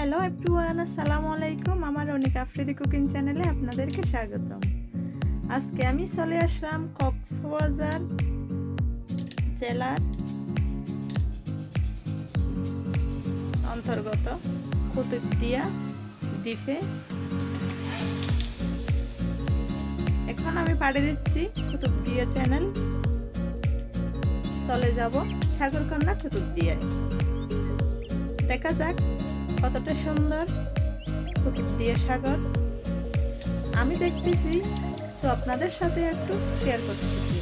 Hello everyone, আসসালামু আলাইকুম। আমার অনেক আফ্রিদি কুকিং চ্যানেলে আপনাদেরকে স্বাগতম। আজকে আমি চলে আসলাম কক্সবাজার জেলার অন্তর্গত কুতুবদিয়া দ্বীপে। এখন আমি পাড়ি দিচ্ছি কুতুবদিয়া চ্যানেল। চলে যাব সাগরকন্যা কুতুবদিয়ায়। দেখা যাক কতটা সুন্দর কুতুবদিয়া সাগর। আমি দেখতেছি, তো আপনাদের সাথে একটু শেয়ার করতেছি।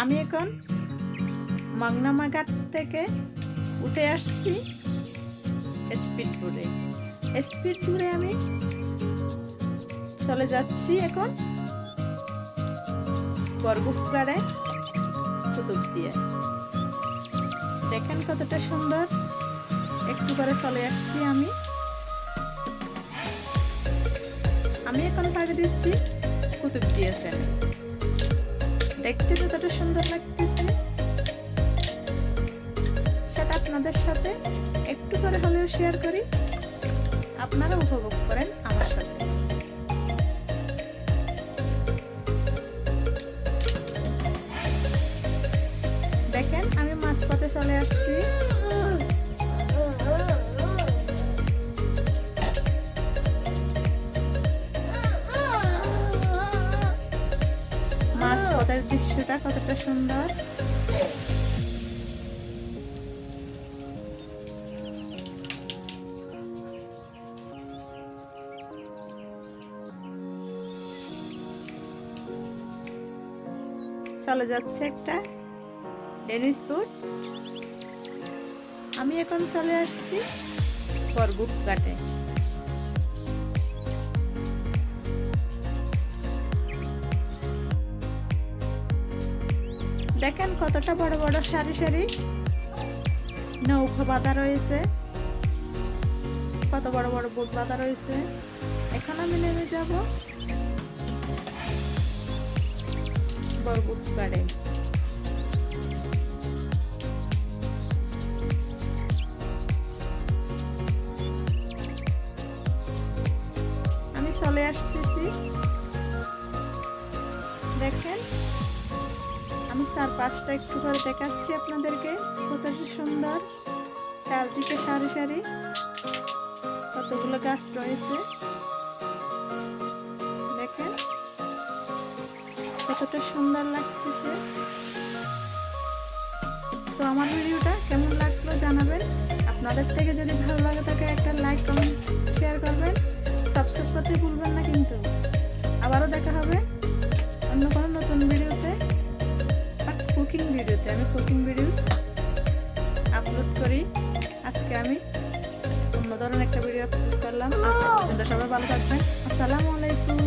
আমি এখন মংনামা ঘাট থেকে উঠে আসছি স্পিডপুরে স্পিডপুরে আমি চলে যাচ্ছি এখন বরগুফগাড়ে কুতুব দিয়ে দেখেন কতটা সুন্দর। একটু করে চলে আসছি আমি। আমি এখন পাড়ি দিচ্ছি কুতুব দিয়েছেন দেখতে যতটা সুন্দর লাগতেছে। সেটা আপনাদের সাথে একটু করে হলেও শেয়ার করি। আপনারা উপভোগ করেন আমার সাথে। আসছি। মাঝপথের দৃশ্যটা কতটা সুন্দর। চলে যাচ্ছে একটা ডেনিস বুট। আমি এখন চলে আসছি বরগুপ ঘাটে। দেখেন কতটা বড় বড় সারি সারি নৌকা বাঁধা রয়েছে। কত বড় বড় বোট বাঁধা রয়েছে। এখন আমি নেমে যাব বরগুপ ঘাটে। চলে আসতেছি। দেখেন, আমি চার পাঁচটা একটু করে দেখাচ্ছি আপনাদেরকে। কতটা সুন্দর। চারদিকে সারি সারি কতগুলো গাছ রয়েছে। দেখেন, কতটা সুন্দর লাগতেছে। তো আমার ভিডিওটা কেমন লাগল জানাবেন। আপনাদের থেকে যদি ভালো লাগে থাকে একটা কুকিং ভিডিওতে আমি কুকিং ভিডিও আপলোড করি। আজকে আমি অন্য ধরনের একটা ভিডিও আপলোড করলাম। সবাই ভালো থাকবেন। আসসালামু আলাইকুম।